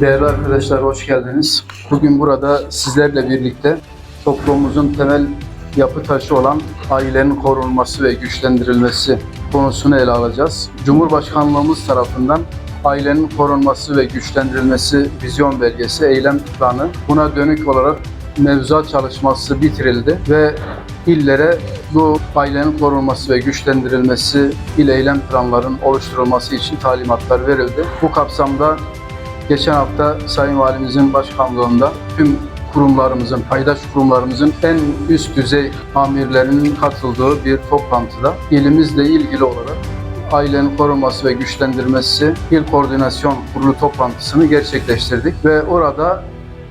Değerli arkadaşlar hoş geldiniz. Bugün burada sizlerle birlikte toplumumuzun temel yapı taşı olan ailenin korunması ve güçlendirilmesi konusunu ele alacağız. Cumhurbaşkanlığımız tarafından ailenin korunması ve güçlendirilmesi vizyon belgesi, eylem planı buna dönük olarak mevzuat çalışması bitirildi ve illere bu ailenin korunması ve güçlendirilmesi il eylem planların oluşturulması için talimatlar verildi. Bu kapsamda Geçen hafta Sayın Valimizin başkanlığında tüm kurumlarımızın, paydaş kurumlarımızın en üst düzey amirlerinin katıldığı bir toplantıda ilimizle ilgili olarak ailenin korunması ve güçlendirmesi İl Koordinasyon Kurulu toplantısını gerçekleştirdik ve orada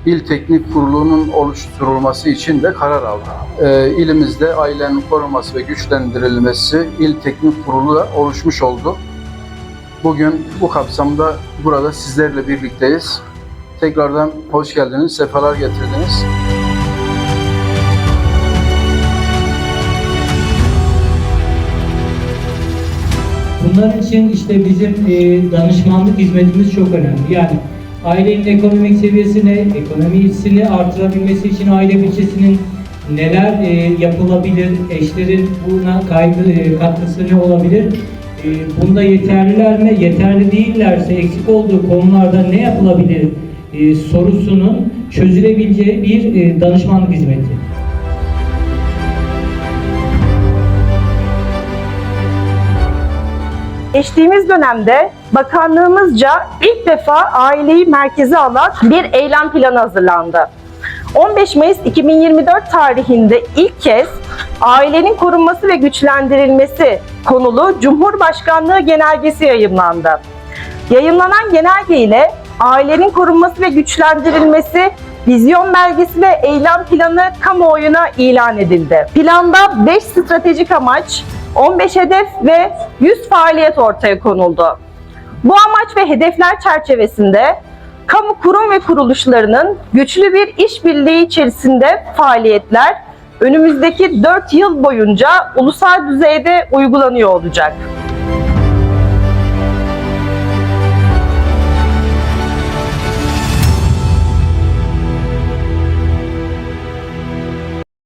İl Teknik Kurulu'nun oluşturulması için de karar aldık. Ee, ilimizde ailenin korunması ve güçlendirilmesi İl Teknik Kurulu da oluşmuş oldu. Bugün bu kapsamda burada sizlerle birlikteyiz. Tekrardan hoş geldiniz, sefalar getirdiniz. Bunlar için işte bizim e, danışmanlık hizmetimiz çok önemli. Yani ailenin ekonomik seviyesini, ekonomisini artırabilmesi için aile bütçesinin neler e, yapılabilir, eşlerin buna kaygı, e, katkısı ne olabilir? E, bunda yeterliler mi? Yeterli değillerse eksik olduğu konularda ne yapılabilir e, sorusunun çözülebileceği bir e, danışmanlık hizmeti. Geçtiğimiz dönemde bakanlığımızca ilk defa aileyi merkeze alan bir eylem planı hazırlandı. 15 Mayıs 2024 tarihinde ilk kez ailenin korunması ve güçlendirilmesi konulu Cumhurbaşkanlığı genelgesi yayımlandı. Yayınlanan genelge ile ailenin korunması ve güçlendirilmesi vizyon belgesi ve eylem planı kamuoyuna ilan edildi. Planda 5 stratejik amaç, 15 hedef ve 100 faaliyet ortaya konuldu. Bu amaç ve hedefler çerçevesinde kamu kurum ve kuruluşlarının güçlü bir işbirliği içerisinde faaliyetler önümüzdeki 4 yıl boyunca ulusal düzeyde uygulanıyor olacak.